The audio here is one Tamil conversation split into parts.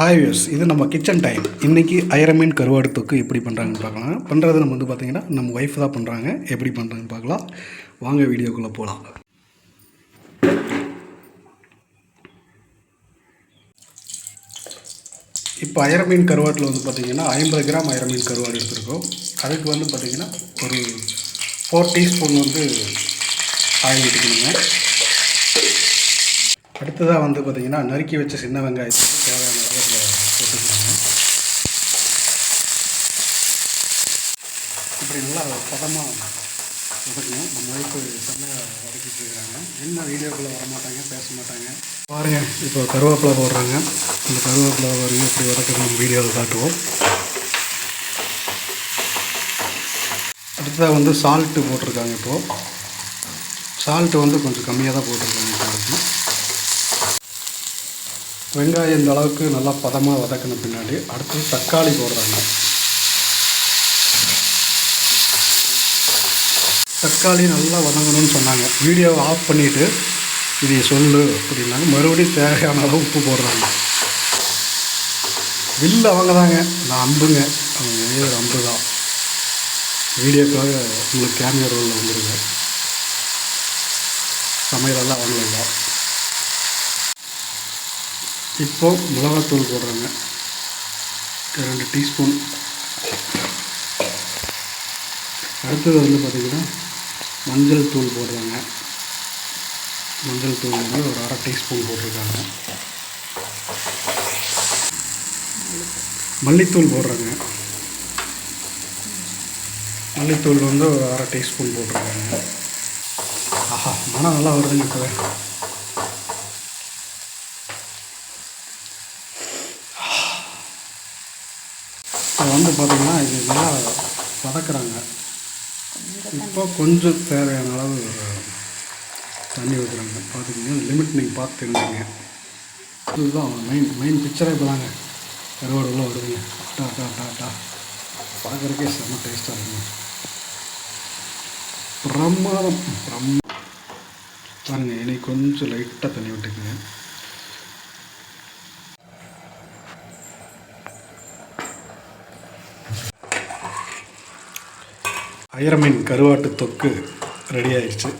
ஹாய் வியூஸ் இது நம்ம கிச்சன் டைம் இன்றைக்கி ஐரமீன் கருவாடு தொக்கு எப்படி பண்ணுறாங்கன்னு பார்க்கலாம். பண்ணுறது நம்ம வந்து பார்த்திங்கன்னா நம்ம ஒய்ஃப் தான் பண்ணுறாங்க எப்படி பண்ணுறாங்கன்னு பார்க்கலாம். வாங்க வீடியோக்குள்ளே போகலாம் இப்போ ஐரமீன் கருவாட்டில் வந்து பார்த்திங்கன்னா ஐம்பது கிராம் ஐரமீன் கருவாடு எடுத்துருக்கோம். அதுக்கு வந்து பார்த்திங்கன்னா ஒரு ஃபோர் டீஸ்பூன் வந்து ஆயில் விட்டுக்கணுங்க அடுத்ததாக வந்து பார்த்திங்கன்னா நறுக்கி வச்ச சின்ன வெங்காயத்துக்கு தேவையான அளவு அதில் போட்டுக்கிறாங்க இப்படி நல்லா பதமாக வதக்கணும். நம்ம ஒய்ஃபு செம்மையாக வதக்கிட்டு இருக்கிறாங்க என்ன வீடியோக்குள்ளே வர மாட்டாங்க பேச மாட்டாங்க. பாருங்கள் இப்போ கருவேப்பிலை போடுறாங்க. இந்த கருவேப்பிலை பாருங்க இப்படி வதக்கிறது நம்ம வீடியோவில் காட்டுவோம். அடுத்ததாக வந்து சால்ட்டு போட்டிருக்காங்க இப்போது சால்ட்டு வந்து கொஞ்சம் கம்மியாக தான் போட்டிருக்காங்க வெங்காயம் இந்த அளவுக்கு நல்லா பதமாக வதக்கின பின்னாடி அடுத்தது தக்காளி போடுறாங்க. தக்காளி நல்லா வதங்கணும்னு சொன்னாங்க. வீடியோவை ஆஃப் பண்ணிவிட்டு இதை சொல்லு அப்படின்னாங்க. மறுபடியும் தேவையான அளவு உப்பு போடுறாங்க. வில்லு அவங்க தாங்க நான் அம்புங்க. அவங்க ஏழு அம்பு தான். வீடியோக்காக உங்களுக்கு கேமியா ரோலில் வந்துடுங்க சமையலெல்லாம் அவங்கள தான் இப்போ மிளகாத்தூள் போடுறாங்க. ரெண்டு டீஸ்பூன். அடுத்தது வந்து பார்த்திங்கன்னா மஞ்சள் தூள் போடுறாங்க. மஞ்சள் தூள் வந்து ஒரு அரை டீஸ்பூன் போட்டிருக்காங்க. மல்லித்தூள் போடுறாங்க. மல்லித்தூள் வந்து ஒரு அரை டீஸ்பூன் போட்டிருக்காங்க. ஆஹா மனம் நல்லா வருதுங்க இப்போ வந்து பார்த்திங்கன்னா இது நல்லா வதக்குறாங்க. இப்போ கொஞ்சம் தேவையான அளவு தண்ணி ஊற்றுறாங்க பார்த்துக்கிங்க லிமிட் நீங்கள் பார்த்து தெரிஞ்சுங்க இதுதான் மெயின் மெயின் பிக்சரே இப்போ தாங்க கருவாடு உள்ளே வருதுங்க. டா டா டா டா. பார்க்குறக்கே செம்ம டேஸ்ட்டாக இருக்குங்க. பிரமாதம் பிரம் பாருங்கள் இன்னைக்கு கொஞ்சம் லைட்டாக தண்ணி விட்டுக்குங்க. அயரமீன் கருவாட்டு தொக்கு ரெடி ஆயிடுச்சு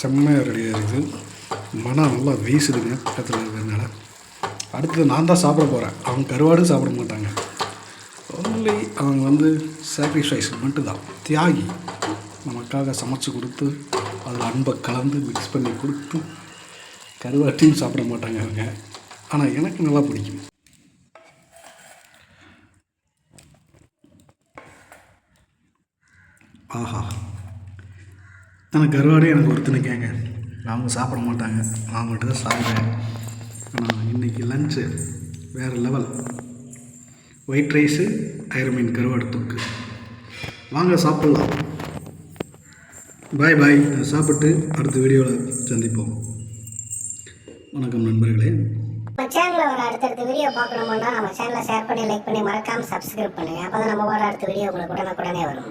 செம்மையாக ரெடி ஆயிடுச்சு மனம் நல்லா வீசுதுங்க பக்கத்தில் இருக்கிறதுனால. அடுத்தது நான் தான் சாப்பிட போகிறேன் அவங்க கருவாடும் சாப்பிட மாட்டாங்க. ஒன்லி அவங்க வந்து சாக்ரிஃபைஸ் மட்டும்தான். தியாகி. நமக்காக சமைச்சு கொடுத்து அதில் அன்பை கலந்து மிக்ஸ் பண்ணி கொடுத்து கருவாட்டையும் சாப்பிட மாட்டாங்க அவங்க. ஆனால் எனக்கு நல்லா பிடிக்கும். ஆஹா. ஆனால் கருவாடே எனக்கு ஒருத்தனுக்கேங்க அவங்க சாப்பிட மாட்டாங்க. நான் மட்டும் தான் சாப்பிடுவேன். ஆனால் இன்றைக்கி லஞ்சு வேறு லெவல் ஒயிட் ரைஸு ஐரமீன் கருவாடு தொக்கு. வாங்க சாப்பிட்லாம். பாய் பாய் சாப்பிட்டு அடுத்த வீடியோவில் சந்திப்போம். வணக்கம் நண்பர்களே. நம்ம சேனலில் வர அடுத்தடுத்த வீடியோ பார்க்கணும்னா நம்ம சேனலை ஷேர் பண்ணி லைக் பண்ணி மறக்காம சப்ஸ்கிரைப் பண்ணுங்க. அப்போ தான் நம்ம வர அடுத்த வீடியோ உங்களுக்கு உடனுக்குடனே வரும்.